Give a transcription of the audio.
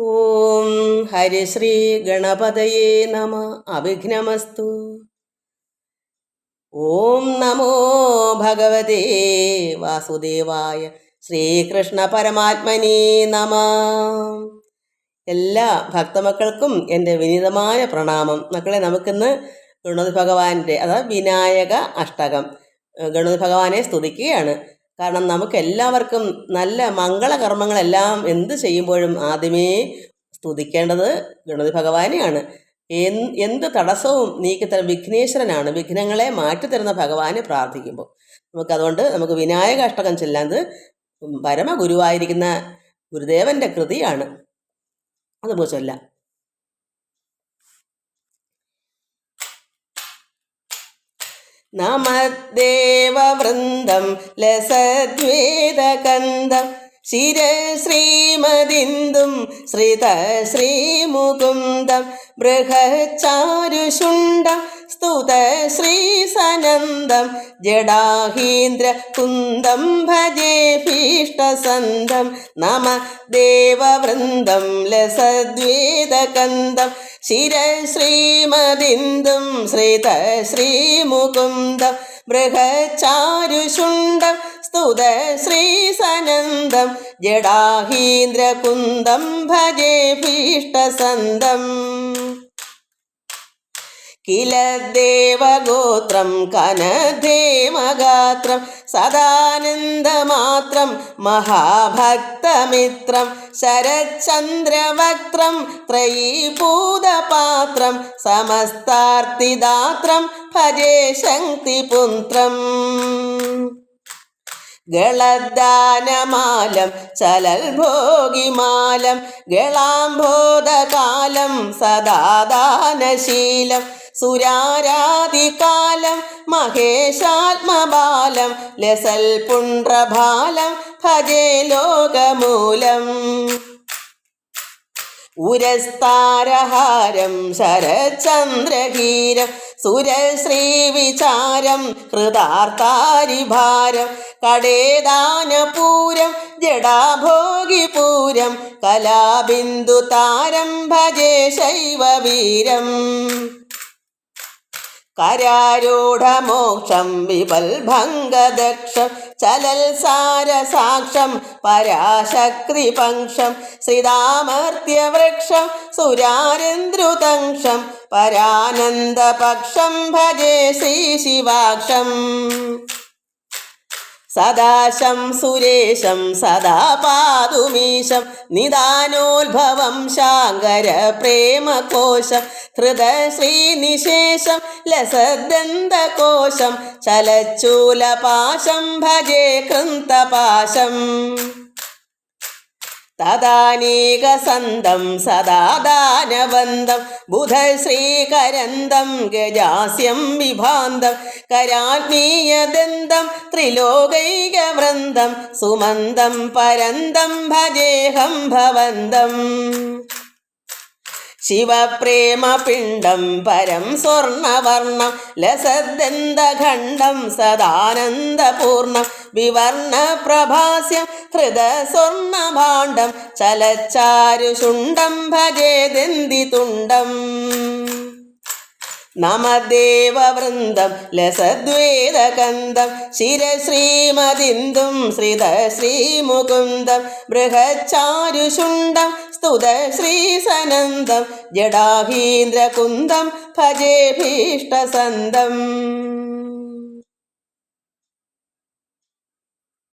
ഓം ഹരിശ്രീ ഗണപതയേ നമ. അവിഘ്നമസ്തു. ഓം നമോ ഭഗവതേ വാസുദേവായ ശ്രീകൃഷ്ണ പരമാത്മനേ നമ. എല്ലാ ഭക്തമക്കൾക്കും എന്റെ വിനീതമായ പ്രണാമം. മക്കളെ നമുക്കിന്ന് ഗണപതി ഭഗവാന്റെ അതായത് വിനായക അഷ്ടകം. ഗണപതി ഭഗവാനെ സ്തുതിക്കുകയാണ്. കാരണം നമുക്ക് എല്ലാവർക്കും നല്ല മംഗളകർമ്മങ്ങളെല്ലാം എന്ത് ചെയ്യുമ്പോഴും ആദ്യമേ സ്തുതിക്കേണ്ടത് ഗണപതി ഭഗവാനെയാണ്. എന്ത് തടസ്സവും നീക്കിത്തരം വിഘ്നേശ്വരനാണ്. വിഘ്നങ്ങളെ മാറ്റിത്തരുന്ന ഭഗവാനെ പ്രാർത്ഥിക്കുമ്പോൾ. നമുക്കതുകൊണ്ട് നമുക്ക് വിനായക അഷ്ടകം ചെല്ലാത് പരമഗുരുവായിരിക്കുന്ന ഗുരുദേവന്റെ കൃതിയാണ്. അത് നമുക്ക് ചൊല്ലാം. നമദ്ദേവവൃന്ദം ലസദ്വേദകന്ദം ശിരശ്രീമതിന്ദും ശ്രിത ശ്രീമുകുന്ദം ബൃഹച്ചാരുഷുണ്ടം സ്തുത ശ്രീസനന്ദം ജഡാഹീന്ദ്ര കുന്ദം ഭജേ ഭീഷ്ടസന്ദം നമ ദേവവൃന്ദം ലസദ്വേദകന്ദം ശിരശ്രീമദിന്ദും ശ്രിത ശ്രീമുകുന്ദം ബൃഹച്ചാരുഷുണ്ടം സ്തുത ശ്രീസനന്ദം ജഡാഹീന്ദ്രകുന്ദം ഭജേ ഭീഷ്ടസന്ദം കില ദേവഗോത്രം കനദേമഗാത്രം സദാനന്ദമാത്രം മഹാഭക്തമിത്രം ശരചന്ദ്രവക്ത്രം ത്രയീഭൂതപാത്രം സമസ്താർത്തിദാത്രം ഭജേ ശക്തിപുത്രം. ഗളദാനമാലം ചലൽ ഭോഗിമാലം ഗളാംബോധകാലം സദാദാനശീലം സുരാരാതികാലം മഹേശാത്മബാലം ലസൽ പുണ്ട്രഭാലം ഭജേ ലോകമൂലം. ഉരസ്താരഹാരം ശരചന്ദ്രഹീരം സുരശ്രീവിചാരം ഹൃദാർത്താരിഭാരം കടേദാനപൂരം ജഡാഭോഗിപൂരം കലാബിന്ദുതാരം ഭജേ ശൈവവീരം. കരാരൂഢമോക്ഷം വിപൽഭംഗദക്ഷം ചലൽ സാരസാക്ഷം പരാശക്തിപങ്ഷം ശ്രീതാമർത്യവൃക്ഷം സുരാരന്ദ്രുതങ്ഷം പരാനന്ദപക്ഷം ഭജേ ശ്രീശിവാക്ഷം സദാശം സുരേശം സദാ പാതുമീശം നിദാനോത്ഭവം ശാങ്കര പ്രേമകോശം ഹൃദ ശ്രീനിശേഷം ലസദന്തകോശം ചലച്ചൂലപാശം ഭജേ കൃന്തപാശം. തദാനീകസന്തം സദാ ദാനവന്തം ബുധശ്രീകരന്തം ഗജാസ്യം വിഭാന്തം. കരാത്മീയദന്തം ത്രിലോകൈകവൃന്ദം. സുമന്തം പരന്തം ഭജേഹം ഭവന്തം. ശിവപ്രേമപിണ്ഡം പരം സ്വർണവർണം ലസദന്തഖണ്ഡം സദാനന്ദപൂർണം വിവർണപ്രഭാസ്യം ഹൃദ സ്വർണഭാണ്ഡം ചലച്ചാരുശുണ്ടം ഭജേദന്തിതുണ്ടം നമദേവവൃന്ദം ലസദ്വേദകന്ദം ശിരശ്രീമതിന്ദും ശ്രിത ശ്രീമുകുന്ദം ബൃഹച്ചാരുശുണ്ടം സ്തുത ശ്രീസനന്ദം ജഡാഹീന്ദ്രകുന്ദം ഭജേ ഭീഷ്ടസന്തം